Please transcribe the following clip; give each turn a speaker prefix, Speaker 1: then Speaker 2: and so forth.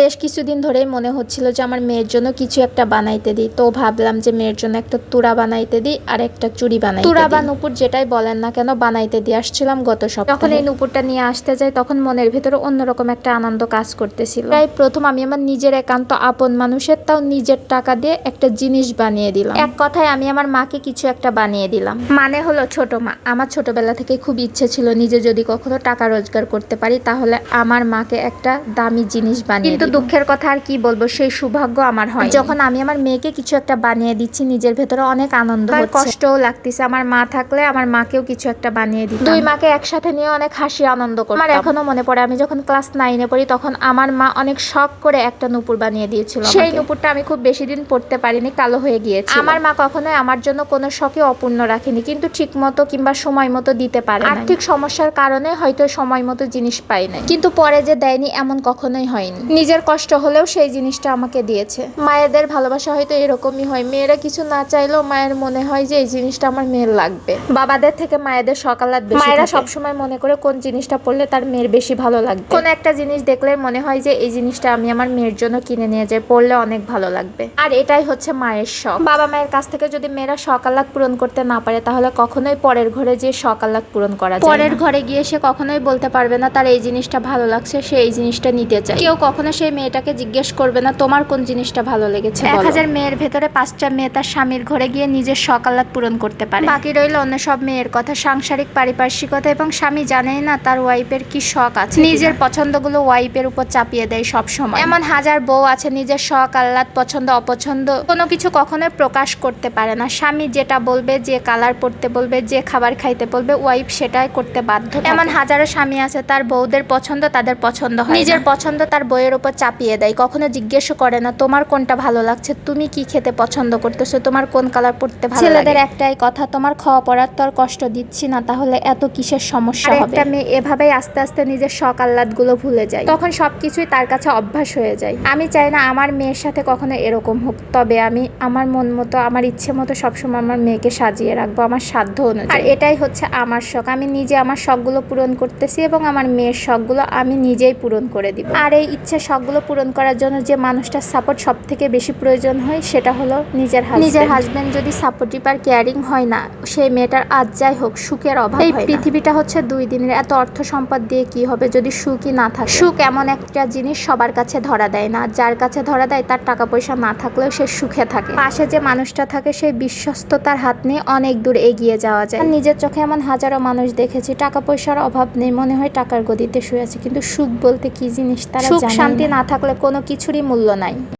Speaker 1: বেশ কিছুদিন ধরেই মনে হচ্ছিল যে আমার মেয়ের জন্য কিছু একটা বানাইতে দিই। তো ভাবলাম যে মেয়ের জন্য একটা তুরা বানাইতে দিই আর একটা চুড়ি বানাই তুরা বা নুপুর যেটাই বলেন না কেন বানাইতে দিয়ে আসছিলাম গত সপ্তাহে। যখন এই নুপুরটা নিয়ে আসতে যাই তখন মনের ভিতরে অন্যরকম একটা আনন্দ কাজ করতেছিল। তাই প্রথম আমি আমার নিজের একান্ত আপন মানুষের তাও নিজের টাকা দিয়ে একটা জিনিস বানিয়ে দিলাম। এক কথায় আমি আমার মাকে কিছু একটা বানিয়ে দিলাম। মানে হলো ছোট মা। আমার ছোটবেলা থেকে খুব ইচ্ছে ছিল নিজে যদি কখনো টাকা রোজগার করতে পারি তাহলে আমার মাকে একটা দামি জিনিস বানিয়ে কিন্তু দুঃখের কথা আর কি বলব? সেই সৌভাগ্য আমার হয় যখন আমি আমার মেয়েকে কিছু একটা বানিয়ে দিচ্ছি নিজের ভেতরে অনেক আনন্দ হচ্ছে। কষ্টও লাগতেছে। আমার মা থাকলে আমার মাকেও কিছু একটা বানিয়ে দিই দুই মাকে একসাথে নিয়ে অনেক হাসি আনন্দ করতাম। আমার এখনও মনে পড়ে আমি যখন ক্লাস নাইনে পড়ি তখন আমার মা অনেক শখ করে একটা নুপুর বানিয়ে দিয়েছিল সেই নুপুরটা আমি খুব বেশি দিন পড়তে পারিনি কালো হয়ে গিয়েছে আমার মা কখনোই আমার জন্য কোনো শখে অপূর্ণ রাখেনি কিন্তু ঠিক মতো কিংবা সময় মতো দিতে পারে না। আর্থিক সমস্যার কারণে হয়তো সময় মতো জিনিস পাই নাই। কিন্তু পরে যে দেয়নি এমন কখনোই হয়নি। নিজের কষ্ট হলেও সেই জিনিসটা আমাকে দিয়েছে। মায়েদের ভালোবাসা হয়তো এরকমই হয়। মেয়েরা কিছু না চাইলেও মায়ের মনে হয় যে এই জিনিসটা আমার মেয়ের লাগবে। বাবাদের থেকে মায়েদের সকালাত বেশি মায়েরা সবসময় মনে করে কোন জিনিসটা পড়লে তার মেয়ের বেশি ভালো লাগবে। কোন একটা জিনিস দেখলে মনে হয় যে এই জিনিসটা আমি আমার মেয়ের জন্য কিনে নিয়ে যাই পড়লে অনেক ভালো লাগবে। আর এটাই হচ্ছে মায়ের শখ। বাবা মায়ের কাছ থেকে যদি মেয়েরা সকালাত পূরণ করতে না পারে তাহলে কখনোই পরের ঘরে যে সকালাত পূরণ করা যায় পরের ঘরে গিয়ে সে কখনোই বলতে পারবে না তার এই জিনিসটা ভালো লাগছে সে এই জিনিসটা নিতে চায়। কেউ কখনো সেই মেয়েটাকে জিজ্ঞেস করবে না তোমার কোন জিনিসটা ভালো লেগেছে এক হাজার মেয়ের ভেতরে পাঁচটা মেয়ে তার স্বামীর ঘরে গিয়ে নিজের সকালাত পূরণ করতে পারে। বাকি রইল অন্য সব মেয়ের কথা সাংসারিক পারিপার্শ্বিকতা এবং স্বামী জানেই না তার ওয়াইফের কি শখ আছে নিজের পছন্দগুলো ওয়াইফের উপর চাপিয়ে দেয় সব সময় এমন হাজার বউ আছে নিজের শখ আহ্লাদ পছন্দ অপছন্দ কোনো কিছু কখনোই প্রকাশ করতে পারে না। স্বামী যেটা বলবে যে কালার পরতে বলবে যে খাবার খাইতে বলবে ওয়াইফ সেটাই করতে বাধ্য এমন হাজারো স্বামী আছে তার বউদের পছন্দ তাদের পছন্দ হয় নিজের পছন্দ তার বইয়ের উপর চাপিয়ে দেয় কখনো জিজ্ঞেসও করে না তোমার কোনটা ভালো লাগছে? তুমি কি খেতে পছন্দ করতেছো? তোমার কোন কালার পরতে ভালো ছেলেদের একটাই কথা তোমার খাওয়া পড়ার তো আর কষ্ট দিচ্ছি না তাহলে এত কিসের সমস্যা হবে? একটা মেয়ে এভাবেই আস্তে আস্তে নিজের শখ আহ্লাদগুলো ভুলে যায়। তখন সবকিছুই তার কাছে অভ্যাস হয়ে যায়। আমি চাই না আমার মেয়ের সাথে কখনো এরকম হোক তবে আমি আমার মন মতো আমার ইচ্ছে মতো সবসময় আমার মেয়েকে সাজিয়ে রাখব আমার সাধ্য অনুযায়ী। আর এটাই হচ্ছে আমার শখ। আমি নিজে আমার শখগুলো পূরণ করতেছি এবং আমার মেয়ের শখগুলো আমি নিজেই পূরণ করে দিব। আর এই ইচ্ছে শখগুলো পূরণ করার জন্য যে মানুষটার সাপোর্ট সব থেকে বেশি প্রয়োজন হয় সেটা হলো নিজের নিজের হাজবেন্ড যদি সাপোর্টিভ আর কেয়ারিং হয় না সেই মেয়েটার আজ যাই হোক সুখের অভাব এই পৃথিবীটা হচ্ছে দুই দিনের। এত অর্থ সম্পদ দিয়ে কি হবে যদি সুখই না থাকে? সুখ এমন একটা জিনিস সবার কাছে ধরা দেয় না। যার কাছে ধরা দেয় তার টাকা পয়সা না থাকলেও সে সুখে থাকে। পাশে যে মানুষটা থাকে সেই বিশ্বস্ততার হাত নিয়ে অনেক দূর এগিয়ে যাওয়া যায়। নিজের চোখে এমন হাজারো মানুষ দেখেছি টাকা পয়সার অভাব নেই মনে হয় টাকার গদিতে শুয়ে আছে কিন্তু সুখ বলতে কি জিনিস তারা সুখ শান্তি না থাকলে কোনো কিছুরই মূল্য নাই।